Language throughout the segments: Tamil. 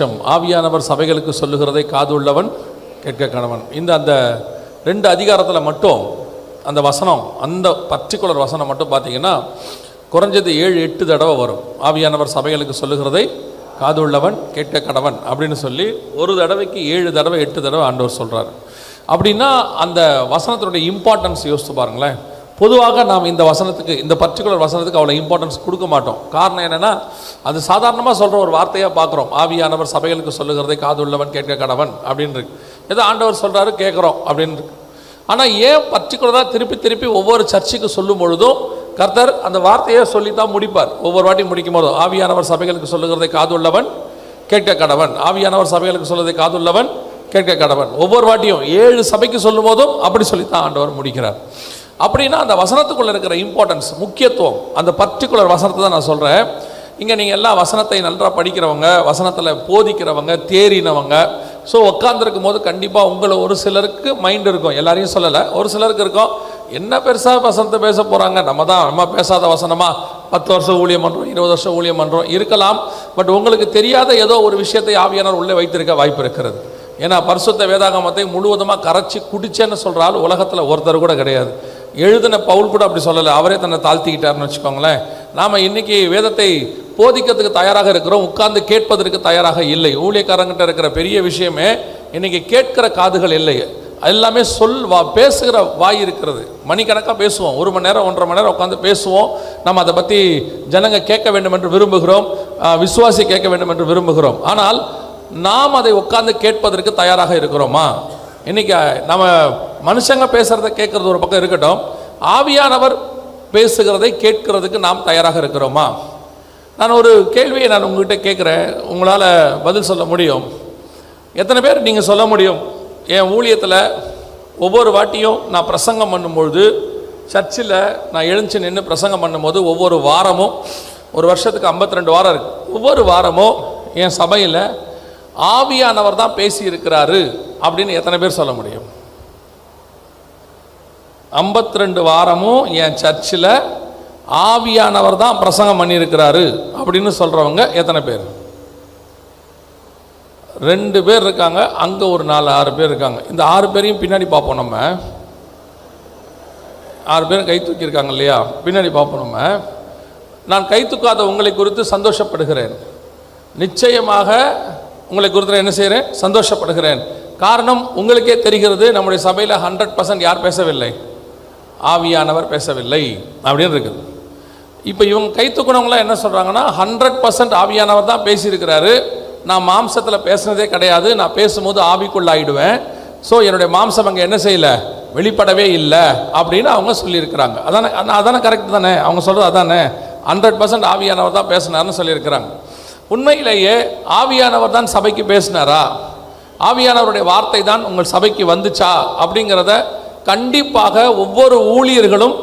வருஷம் ஆவியானவர் சபைகளுக்கு சொல்லுகிறதை காது உள்ளவன் கேட்க கணவன். இந்த அந்த ரெண்டு அதிகாரத்தில் மட்டும் அந்த வசனம் அந்த பர்டிகுலர் வசனம் மட்டும் பார்த்தீங்கன்னா குறைஞ்சது ஏழு எட்டு தடவை வரும். ஆவியானவர் சபைகளுக்கு சொல்லுகிறதை காது உள்ளவன் கேட்க கடவன் அப்படின்னு சொல்லி ஒரு தடவைக்கு ஏழு தடவை எட்டு தடவை ஆண்டவர் சொல்கிறார் அப்படின்னா அந்த வசனத்தினுடைய இம்பார்ட்டன்ஸ் யோசித்து பாருங்களேன். பொதுவாக நாம் இந்த வசனத்துக்கு இந்த பர்டிகுலர் வசனத்துக்கு அவ்வளோ இம்பார்ட்டன்ஸ் கொடுக்க மாட்டோம். காரணம் என்னென்னா அது சாதாரணமாக சொல்கிற ஒரு வார்த்தையாக பார்க்குறோம். ஆவியானவர் சபைகளுக்கு சொல்லுகிறதை காது உள்ளவன் கேட்க கடவன் அப்படின்னு இருக்கு. ஏதோ ஆண்டவர் சொல்கிறாரு கேட்குறோம் அப்படின்னு ஆனால் ஏன் பர்டிகுலராக திருப்பி திருப்பி ஒவ்வொரு சர்ச்சுக்கு சொல்லும் பொழுதும் கர்த்தர் அந்த வார்த்தையை சொல்லி தான் முடிப்பார். ஒவ்வொரு வாட்டி முடிக்கும் போதும் ஆவியானவர் சபைகளுக்கு சொல்லுகிறதை காது உள்ளவன் கேட்க கடவன். ஆவியானவர் சபைகளுக்கு சொல்லுவதை காதுள்ளவன் கேட்க கடவன். ஒவ்வொரு வாட்டியும் ஏழு சபைக்கு சொல்லும் போதும் அப்படி சொல்லித்தான் ஆண்டவர் முடிக்கிறார். அப்படின்னா அந்த வசனத்துக்குள்ளே இருக்கிற இம்பார்ட்டன்ஸ் முக்கியத்துவம் அந்த பர்டிகுலர் வசனத்தை தான் நான் சொல்கிறேன் இங்கே நீங்கள் எல்லா வசனத்தை நன்றாக படிக்கிறவங்க வசனத்தில் போதிக்கிறவங்க தேறினவங்க ஸோ உட்காந்துருக்கும் போது கண்டிப்பாக உங்களை ஒரு சிலருக்கு மைண்ட் இருக்கும். எல்லாரையும் சொல்லலை ஒரு சிலருக்கு இருக்கும். என்ன பெருசாக வசனத்தை பேச போகிறாங்க நம்ம தான் நம்ம பேசாத வசனமா? பத்து வருஷம் ஊழியம் பண்ணுறோம் இருபது வருஷம் ஊழியம் பண்ணுறோம் இருக்கலாம். பட் உங்களுக்கு தெரியாத ஏதோ ஒரு விஷயத்தை ஆவியானவர் உள்ளே வைத்திருக்க வாய்ப்பு இருக்கிறது. ஏன்னா பரிசுத்த வேதாகமத்தை முழுவதுமாக கரைச்சி குடிச்சேன்னு சொல்கிறாள் உலகத்தில் ஒருத்தர் கூட கிடையாது. எழுதின பவுல் கூட அப்படி சொல்லலை. அவரே தன்னை தாழ்த்திக்கிட்டாருன்னு வச்சுக்கோங்களேன். நாம் இன்னைக்கு வேதத்தை போதிக்கிறதுக்கு தயாராக இருக்கிறோம். உட்கார்ந்து கேட்பதற்கு தயாராக இல்லை. ஊழியக்காரங்கிட்ட இருக்கிற பெரிய விஷயமே இன்றைக்கி கேட்கிற காதுகள் இல்லை. எல்லாமே சொல் வா பேசுகிற வாய் இருக்கிறது. மணிக்கணக்காக பேசுவோம். ஒரு மணி நேரம் ஒன்றரை மணி நேரம் உட்காந்து பேசுவோம். நம்ம அதை பற்றி ஜனங்க கேட்க வேண்டும் என்று விரும்புகிறோம் விசுவாசி கேட்க வேண்டும் என்று விரும்புகிறோம். ஆனால் நாம் அதை உட்கார்ந்து கேட்பதற்கு தயாராக இருக்கிறோமா? இன்றைக்கி நம்ம மனுஷங்க பேசுகிறத கேட்குறது ஒரு பக்கம் இருக்கட்டும். ஆவியானவர் பேசுகிறதை கேட்கிறதுக்கு நாம் தயாராக இருக்கிறோமா? நான் ஒரு கேள்வியை நான் உங்ககிட்ட கேட்குறேன். உங்களால் பதில் சொல்ல முடியும். எத்தனை பேர் நீங்கள் சொல்ல முடியும்? என் ஊழியத்தில் ஒவ்வொரு வாட்டியும் நான் பிரசங்கம் பண்ணும்பொழுது சர்ச்சில் நான் எழுந்து நின்று பிரசங்கம் பண்ணும்போது ஒவ்வொரு வாரமும் ஒரு வருஷத்துக்கு 52 வாரம் இருக்குது ஒவ்வொரு வாரமும் என் சபையில் ஆவியானவர் தான் பேசியிருக்கிறாரு. அப்படின்னு எத்தனை பேர் சொல்ல முடியும்? 52 வாரமும் என் சர்ச்சில் ஆவியானவர் தான் பிரசங்கம் பண்ணியிருக்கிறாரு அப்படின்னு சொல்கிறவங்க எத்தனை பேர்? ரெண்டு பேர் இருக்காங்க அங்கே ஒரு நாலு ஆறு பேர் இருக்காங்க. இந்த ஆறு பேரையும் பின்னாடி பார்ப்போம் நம்ம. ஆறு பேரும் கை தூக்கியிருக்காங்க இல்லையா? பின்னாடி பார்ப்போம் நம்ம. நான் கை தூக்காத உங்களை குறித்து சந்தோஷப்படுகிறேன். நிச்சயமாக உங்களை குறித்து நான் என்ன செய்கிறேன் சந்தோஷப்படுகிறேன். காரணம் உங்களுக்கே தெரிகிறது நம்முடைய சபையில் ஹண்ட்ரட் பர்சன்ட் யார் பேசவில்லை? ஆவியானவர் பேசவில்லை அப்படின்னு இருக்குது. இப்போ இவங்க கைத்துக்குணவங்களாம் என்ன சொல்கிறாங்கன்னா ஹண்ட்ரட் பர்சன்ட் ஆவியானவர் தான் பேசியிருக்கிறாரு. நான் மாம்சத்தில் பேசுனதே கிடையாது நான் பேசும்போது ஆவிக்குள்ளாயிடுவேன். ஸோ என்னுடைய மாம்சம் அங்கே என்ன செய்யலை? வெளிப்படவே இல்லை அப்படின்னு அவங்க சொல்லியிருக்கிறாங்க. அதானே அதானே கரெக்ட் தானே? அவங்க சொல்கிறது அதானே? ஹண்ட்ரட் பர்சன்ட் ஆவியானவர் தான் பேசினார்னு சொல்லியிருக்கிறாங்க. உண்மையிலேயே ஆவியானவர் தான் சபைக்கு பேசினாரா? ஆவியானவருடைய வார்த்தை தான் உங்கள் சபைக்கு வந்துச்சா? அப்படிங்கிறத கண்டிப்பாக ஒவ்வொரு ஊழியர்களும்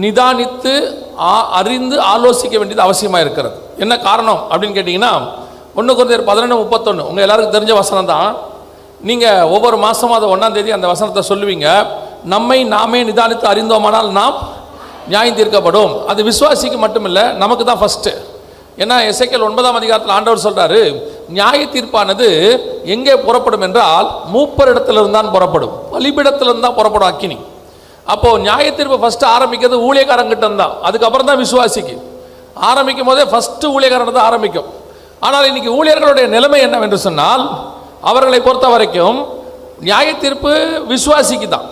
நிதானித்து ஆ- அறிந்து ஆலோசிக்க வேண்டியது அவசியமாக இருக்கிறது. என்ன காரணம் அப்படின்னு கேட்டிங்கன்னா ஒன்று குறைந்தர் பதினொன்று முப்பத்தொன்று உங்கள் எல்லாருக்கும் தெரிஞ்ச வசனம் தான் நீங்கள் ஒவ்வொரு மாதமும் அதை ஒன்றாம் தேதி அந்த வசனத்தை சொல்லுவீங்க. நம்மை நாமே நிதானித்து அறிந்தோமானால் நாம் நியாயம் தீர்க்கப்படும். அது விசுவாசிக்கு மட்டுமில்லை நமக்கு தான் ஃபஸ்ட்டு ஏன்னா இசைக்கல் ஒன்பதாம் அதிகாரத்தில் ஆண்டவர் சொல்கிறாரு நியாய தீர்ப்பானது எங்கே புறப்படும் என்றால் மூப்பரிடத்திலிருந்து தான் புறப்படும் பலிபிடத்திலிருந்து தான் புறப்படும் அக்கினி. அப்போ நியாய தீர்ப்பு ஃபர்ஸ்ட் ஆரம்பிக்கிறது ஊழியக்காரங்கிட்ட தான் அதுக்கப்புறம் தான் விசுவாசிக்கு. ஆரம்பிக்கும் போதே ஃபர்ஸ்ட் ஊழியக்காரன் தான் ஆரம்பிக்கும். ஆனால் இன்னைக்கு ஊழியர்களுடைய நிலைமை என்னவென்று சொன்னால் அவர்களை பொறுத்த வரைக்கும் நியாய தீர்ப்பு விசுவாசிக்கு தான்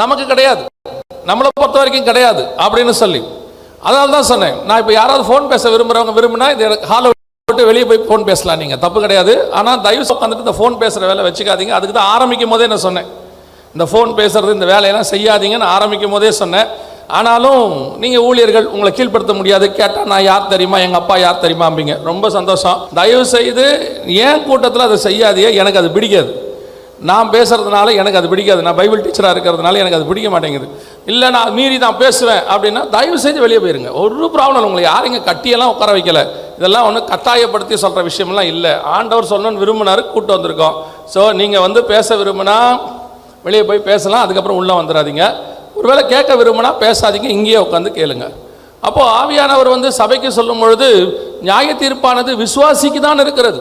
நமக்கு கிடையாது. நம்மளை பொறுத்த வரைக்கும் கிடையாது அப்படின்னு சொல்லி. அதனால தான் சொன்னேன். நான் இப்போ யாராவது ஃபோன் பேச விரும்புகிறவங்க விரும்பினா இது ஹாலோ போட்டு வெளியே போய் ஃபோன் பேசலாம் நீங்கள் தப்பு கிடையாது. ஆனால் தயவு உட்காந்துட்டு இந்த ஃபோன் பேசுகிற வேலை வச்சுக்காதீங்க. அதுக்கு தான் ஆரம்பிக்கும் போதே நான் சொன்னேன். இந்த ஃபோன் பேசுறது இந்த வேலையெல்லாம் செய்யாதீங்கன்னு ஆரம்பிக்கும் போதே சொன்னேன். ஆனாலும் நீங்கள் ஊழியர்கள் உங்களை கீழ்ப்படுத்த முடியாது. கேட்டால் நான் யார் தெரியுமா? எங்கள் அப்பா யார் தெரியுமாம்பிங்க ரொம்ப சந்தோஷம். தயவு செய்து ஏன் கூட்டத்தில் அதை செய்யாதீங்க? எனக்கு அது பிடிக்காது. நான் பேசுறதுனால எனக்கு அது பிடிக்காது. நான் பைபிள் டீச்சராக இருக்கிறதுனால எனக்கு அது பிடிக்க மாட்டேங்குது. இல்லை நான் மீறி தான் பேசுவேன் அப்படின்னா தயவு செஞ்சு வெளியே போயிருங்க. ஒரு ப்ராப்ளம் உங்களை யாரும் இங்கே கட்டியெல்லாம் உட்கார வைக்கல. இதெல்லாம் ஒன்றும் கட்டாயப்படுத்தி சொல்கிற விஷயம்லாம் இல்லை. ஆண்டவர் சொன்னோன்னு விரும்பினாரு கூட்டு வந்திருக்கோம். ஸோ நீங்கள் வந்து பேச விரும்பினா வெளியே போய் பேசலாம். அதுக்கப்புறம் உள்ளே வந்துடாதீங்க. ஒருவேளை கேட்க விரும்பினா பேசாதீங்க. இங்கேயே உட்காந்து கேளுங்க. அப்போது ஆவியானவர் வந்து சபைக்கு சொல்லும் பொழுது நியாய தீர்ப்பானது விசுவாசிக்கு தான் இருக்கிறது.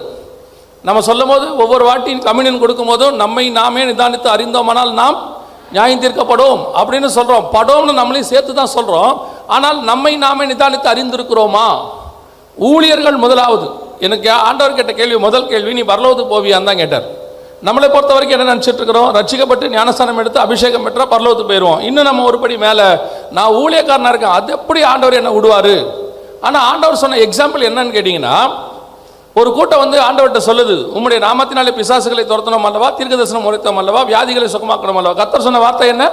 நம்ம சொல்லும் போது ஒவ்வொரு வாட்டியும் கம்யூனியன் கொடுக்கும்போதும் நம்மை நாமே நிதானித்து அறிந்தோமானால் நாம் நியாயம் தீர்க்கப்படும் அப்படின்னு சொல்கிறோம் படோம்னு நம்மளையும் சேர்த்து தான் சொல்கிறோம் ஆனால் நம்மை நாமே நிதானித்து அறிந்திருக்கிறோமா? ஊழியர்கள் முதலாவது. எனக்கு ஆண்டவர் கேட்ட கேள்வி முதல் கேள்வி நீ பரலோகத்து போவியான்னு தான் கேட்டார். நம்மளை பொறுத்த வரைக்கும் என்ன நினச்சிட்டு இருக்கிறோம்? ரட்சிக்கப்பட்டு ஞானஸ்தானம் எடுத்து அபிஷேகம் பெற்றால் பரலோகத்துக்கு போயிடுவோம் இன்னும் நம்ம ஒருபடி மேலே நான் ஊழியக்காரனாக இருக்கேன் அது எப்படி ஆண்டவர் என்ன விடுவார்? ஆனால் ஆண்டவர் சொன்ன எக்ஸாம்பிள் என்னன்னு கேட்டிங்கன்னா ஒரு கூட்டம் வந்து ஆண்டவர்கிட்ட சொல்லுது உம்முடைய நாமத்தினாலே பிசாசுகளை துரத்தணும் அல்லவா? தீர்க்க தரிசனம் உரைத்தோம் அல்லவா? வியாதிகளை சுகமாக்கணும் அல்லவா? கத்தர் சொன்ன வார்த்தை என்ன?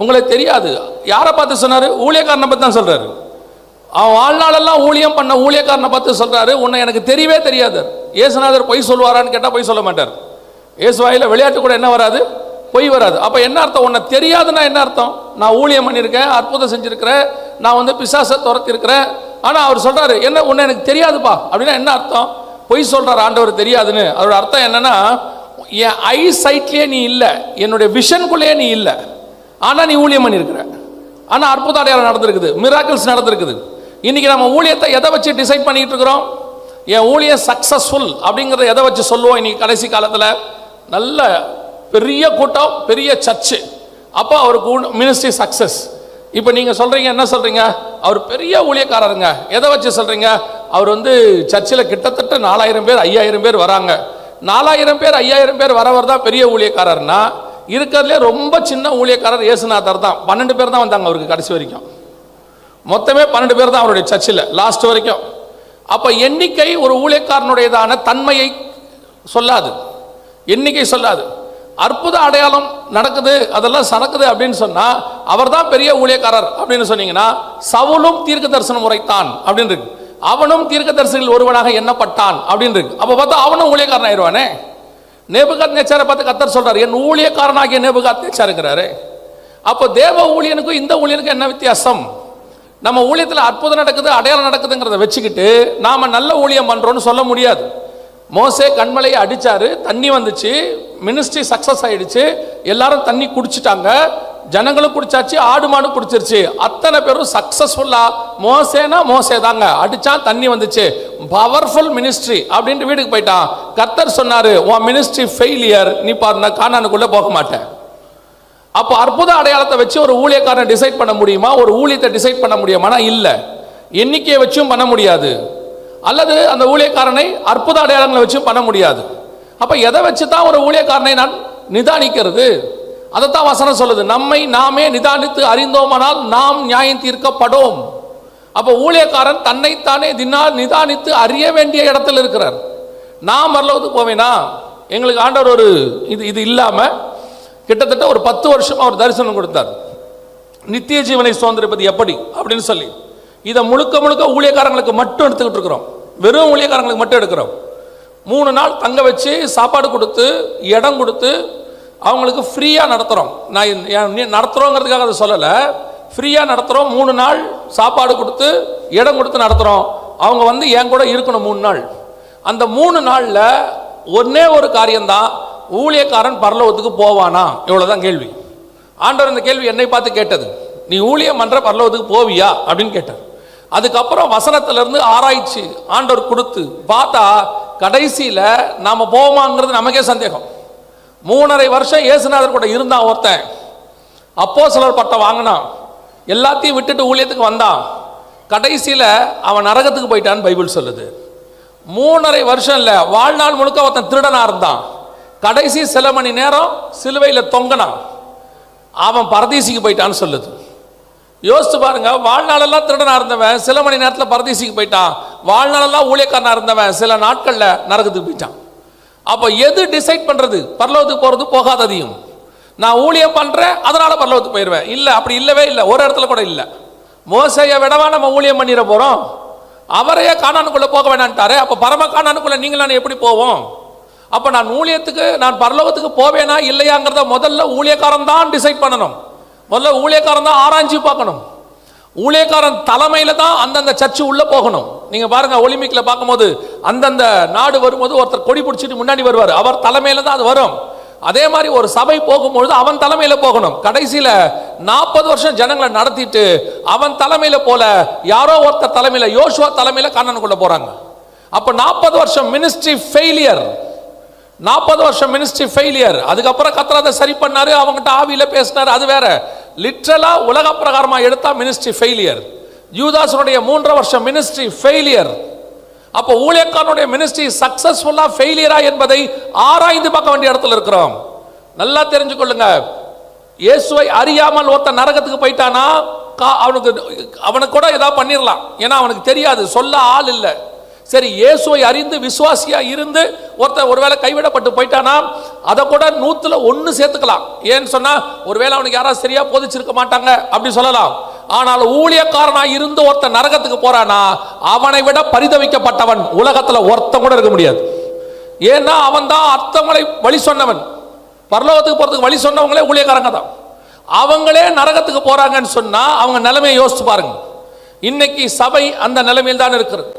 உங்களுக்கு தெரியாது. யாரை பார்த்து சொன்னார்? ஊழியக்காரனை பற்றி தான் சொல்கிறாரு அவன் வாழ்நாளெல்லாம் ஊழியம் பண்ண ஊழியக்காரனை பார்த்து சொல்கிறாரு உன்னை எனக்கு தெரியவே தெரியாது. ஏசுநாதர் பொய் சொல்லுவாரான்னு கேட்டால் பொய் சொல்ல மாட்டார். இயேசுவாயில் விளையாட்டு கூட என்ன வராது? பொய் வராது. அப்போ என்ன அர்த்தம்? உன்னை தெரியாதுன்னா என்ன அர்த்தம்? நான் ஊழியம் பண்ணியிருக்கேன் அற்புதம் செஞ்சுருக்கிறேன் நான் வந்து பிசாசை துரத்திருக்கிறேன் ஆனால் அவர் சொல்கிறாரு என்ன? உன்னை எனக்கு தெரியாதுப்பா. அப்படின்னா என்ன அர்த்தம்? பொய் சொல்கிறார் ஆண்டவர் தெரியாதுன்னு. அதோட அர்த்தம் என்னன்னா என் ஐ சைட்லேயே நீ இல்லை என்னுடைய விஷனுக்குள்ளேயே நீ இல்லை. ஆனால் நீ ஊழியம் பண்ணியிருக்கிற ஆனால் அற்புத அடையாளம் நடந்திருக்குது மிராக்கிள்ஸ் நடந்திருக்குது. இன்னைக்கு நம்ம ஊழியத்தை எதை வச்சு டிசைட் பண்ணிகிட்டு இருக்கிறோம்? என் ஊழியம் சக்ஸஸ்ஃபுல் அப்படிங்கிறத எதை வச்சு சொல்லுவோம் இன்றைக்கி கடைசி காலத்தில்? நல்ல பெரிய கூட்டம் பெரிய சர்ச்சு அப்போ அவருக்கு மினிஸ்ட்ரி சக்ஸஸ் இப்போ நீங்கள் சொல்கிறீங்க என்ன சொல்கிறீங்க அவர் பெரிய ஊழியக்காரருங்க. எதை வச்சு சொல்கிறீங்க அவர் வந்து சர்ச்சில் கிட்டத்தட்ட நாலாயிரம் பேர் ஐயாயிரம் பேர் வராங்க. நாலாயிரம் பேர் ஐயாயிரம் பேர் வரவர் தான் பெரிய ஊழியக்காரர்னா இருக்கிறதுலே ரொம்ப சின்ன ஊழியக்காரர் இயேசுநாதர் தான். பன்னெண்டு பேர் தான் வந்தாங்க அவருக்கு கடைசி வரைக்கும். மொத்தமே பன்னெண்டு பேர் தான் அவருடைய சர்ச்சில் லாஸ்ட் வரைக்கும். அப்போ எண்ணிக்கை ஒரு ஊழியக்காரனுடையதான தன்மையை சொல்லாது. எண்ணிக்கை சொல்லாது. அற்புத அடையாளம் நடக்குது அதெல்லாம் சணக்குது அப்படின்னு சொன்னால் அவர் தான் பெரிய ஊழியக்காரர் அப்படின்னு சொன்னீங்கன்னா சவுலும் தீர்க்க தரிசனம் உரைத்தான் அப்படின்னு இருக்கு. அவனும் தீர்க்க தரிசனில் ஒருவனாக எண்ணப்பட்டான் அப்படின்னு இருக்கு அப்போ பார்த்தா அவனும் ஊழியக்காரன் ஆயிடுவானே நேபுகாத் நேச்சாரை பார்த்து கத்தர் சொல்றாரு என் ஊழியக்காரனாகிய நேபுகாத் நேச்சாருங்கிறாரு அப்போ தேவ ஊழியனுக்கும் இந்த ஊழியனுக்கும் என்ன வித்தியாசம்? நம்ம ஊழியத்தில் அற்புதம் நடக்குது அடையாளம் நடக்குதுங்கிறத வச்சுக்கிட்டு நாம நல்ல ஊழியம் பண்றோம்னு சொல்ல முடியாது. மோசே கண்மலையை அடிச்சாரு தண்ணி வந்துச்சு மினிஸ்ட்ரி சக்சஸ் ஆயிடுச்சு எல்லாரும் தண்ணி குடிச்சிட்டாங்க. ஜனங்களும் குடிச்சாச்சு ஆடு மாடு குடிச்சிருச்சு. அத்தனை பேரும் சக்சஸ்ஃபுல்லா மோசேனா மோசே தாங்க அடிச்சா தண்ணி வந்துச்சு. பவர்ஃபுல் மினிஸ்ட்ரி அப்படின்ட்டு வீட்டுக்கு போயிட்டான். கத்தர் சொன்னாரு உன் மினிஸ்ட்ரி ஃபெயிலியர் நீ பாருங்க காணானுக்குள்ள போக மாட்டேன். அப்போ அற்புத அடையாளத்தை வச்சு ஒரு ஊழியக்காரனை டிசைட் பண்ண முடியுமா? ஒரு ஊழியத்தை டிசைட் பண்ண முடியுமானா? இல்லை. எண்ணிக்கையை வச்சும் பண்ண முடியாது. அல்லது அந்த ஊழியக்காரனை அற்புத அடையாளங்களை வச்சும் பண்ண முடியாது. அப்போ எதை வச்சு தான் ஒரு ஊழியக்காரனை நான் நிதானிக்கிறது? அதைத்தான் வசனம் சொல்லுது. நம்மை நாமே நிதானித்து அறிந்தோமானால் நாம் நியாயம் தீர்க்கப்படும். அப்போ ஊழியக்காரன் தன்னைத்தானே தினா நிதானித்து அறிய வேண்டிய இடத்துல இருக்கிறார். நான் மரலவுக்கு போவேனா? எங்களுக்கு ஆண்டவர் ஒரு இது இது இல்லாமல் கிட்டத்தட்ட ஒரு பத்து வருஷம் அவர் தரிசனம் கொடுத்தார். நித்திய ஜீவனை சுதந்திரப்பது எப்படி? அப்படின்னு சொல்லி. இதை முழுக்க முழுக்க ஊழியக்காரங்களுக்கு மட்டும் எடுத்துக்கிட்டு இருக்கிறோம். வெறும் ஊழியக்காரங்களுக்கு மட்டும் எடுக்கிறோம். மூணு நாள் தங்க வச்சு சாப்பாடு கொடுத்து இடம் கொடுத்து அவங்களுக்கு ஃப்ரீயாக நடத்துகிறோம் நான் நீ நடத்துகிறோங்கிறதுக்காக அதை சொல்லலை. ஃப்ரீயாக நடத்துகிறோம் மூணு நாள் சாப்பாடு கொடுத்து இடம் கொடுத்து நடத்துகிறோம் அவங்க வந்து என் கூட இருக்கணும் மூணு நாள். அந்த மூணு நாளில் ஒன்றே ஒரு காரியம்தான் ஊழியக்காரன் பரலோகத்துக்கு போவானா? இவ்வளோதான் கேள்வி. ஆண்டவர் இந்த கேள்வி என்னை பார்த்து கேட்டது. நீ ஊழியம் பண்ணுற பரலோகத்துக்கு போவியா? அப்படின்னு கேட்டார். அதுக்கப்புறம் வசனத்துலேருந்து ஆராய்ச்சி ஆண்டவர் கொடுத்து பார்த்தா கடைசியில் நாம் போவோமாங்கிறது நமக்கே சந்தேகம். மூணரை வருஷம் இயேசுநாதர் கூட இருந்தான் ஒருத்தன். அப்போ சிலர் பட்டம் வாங்கினான். எல்லாத்தையும் விட்டுட்டு ஊழியத்துக்கு வந்தான். கடைசியில் அவன் நரகத்துக்கு போயிட்டான்னு பைபிள் சொல்லுது. மூணரை வருஷம் இல்லை வாழ்நாள் முழுக்க ஒருத்தன் திருடனாக இருந்தான். கடைசி சில மணி நேரம் சிலுவையில் தொங்கினான். அவன் பரதீசிக்கு போயிட்டான்னு சொல்லுது. யோசித்து பாருங்க வாழ்நாளெல்லாம் திருடனாக இருந்தவன் சில மணி நேரத்தில் பரதீசிக்கு போயிட்டான். வாழ்நாளெல்லாம் ஊழியக்காரனாக இருந்தவன் சில நாட்களில் நரகத்துக்கு போயிட்டான். அப்போ எது டிசைட் பண்ணுறது பரலோகத்துக்கு போகிறது போகாததையும் நான் ஊழியம் பண்ணுறேன் அதனால் பரலோகத்துக்கு போயிடுவேன் இல்லை அப்படி இல்லவே இல்லை. ஒரு இடத்துல கூட இல்லை. மோசையை விடவா நம்ம ஊழியம் பண்ணிட போகிறோம் அவரையே காணானுக்குள்ளே போக வேணான்ட்டாரு. அப்போ பரம காணானுக்குள்ளே நீங்கள் நான் எப்படி போவோம்? அப்போ நான் ஊழியத்துக்கு நான் பரலோகத்துக்கு போவேனா இல்லையாங்கிறத முதல்ல ஊழியக்காரன் தான் டிசைட் பண்ணணும். முதல்ல ஊழியக்காரன் தான் ஆராய்ச்சி பார்க்கணும். ஊழியக்காரன் தலைமையில் தான் அந்தந்த சர்ச்சு உள்ளே போகணும். நீங்க பாருங்க ஒலிம்பிக்ல பார்க்கும்போது அந்தந்த நாடு வரும்போது ஒருத்தர் கொடி பிடிச்சிட்டு முன்னாடி வருவார். அவர் தலைமையில தான் அது வரும். அதே மாதிரி ஒரு சபை போகும்பொழுது அவன் தலைமையில போகணும். கடைசியில நாற்பது வருஷம் ஜனங்களை நடத்திட்டு அவன் தலைமையில போல யாரோ ஒருத்தர் தலைமையில யோசுவா தலைமையில கண்ணனுக்குள்ள போறாங்க. அப்ப நாற்பது வருஷம் மினிஸ்ட்ரி ஃபெயிலியர் நாற்பது வருஷம் மினிஸ்ட்ரி ஃபெயிலியர் அதுக்கப்புறம் கத்தர் அதை சரி பண்ணாரு அவங்ககிட்ட ஆவியில பேசினாரு. அது வேற. லிட்ரலா உலக பிரகாரமா எடுத்தா மினிஸ்ட்ரி ஃபெயிலியர் யூதாசனுடைய மூன்றரை வருஷம் மினிஸ்ட்ரி ஃபெயிலியர் அப்போ ஊழியக்காரனுடைய மினிஸ்ட்ரி சக்சஸ்ஃபுல்லா ஃபெயிலியரா என்பதை ஆராய்ந்து பார்க்க வேண்டிய இடத்துல இருக்கிறோம். நல்லா தெரிஞ்சுக்கொள்ளுங்க. இயேசுவை அறியாமல் ஒருத்த நரகத்துக்கு போயிட்டானா கா- அவனுக்கு அவனுக்கு கூட ஏதாவது பண்ணிடலாம் ஏன்னா அவனுக்கு தெரியாது சொல்ல ஆள் இல்லை. சரி இயேசுவை அறிந்து விசுவாசியா இருந்து ஒருத்தன் ஒருவேளை கைவிடப்பட்டு போயிட்டானா அதை கூட நூத்துல ஒன்று சேர்த்துக்கலாம். ஏன்னு சொன்னா ஒருவேளை அவனுக்கு யாராவது சரியா போதிச்சிருக்க மாட்டாங்க அப்படி சொல்லலாம். ஆனால் ஊழியக்காரனா இருந்து ஒருத்தன் நரகத்துக்கு போறானா அவனை விட பரிதவிக்கப்பட்டவன் உலகத்துல ஒருத்தன் கூட இருக்க முடியாது. ஏன்னா அவன் தான் அர்த்தங்களை வழி சொன்னவன். பரலோகத்துக்கு போறதுக்கு வழி சொன்னவங்களே ஊழியக்காரங்க தான். அவங்களே நரகத்துக்கு போறாங்கன்னு சொன்னா அவங்க நிலைமையை யோசிச்சு பாருங்க. இன்னைக்கு சபை அந்த நிலைமையில் தான் இருக்கிறது.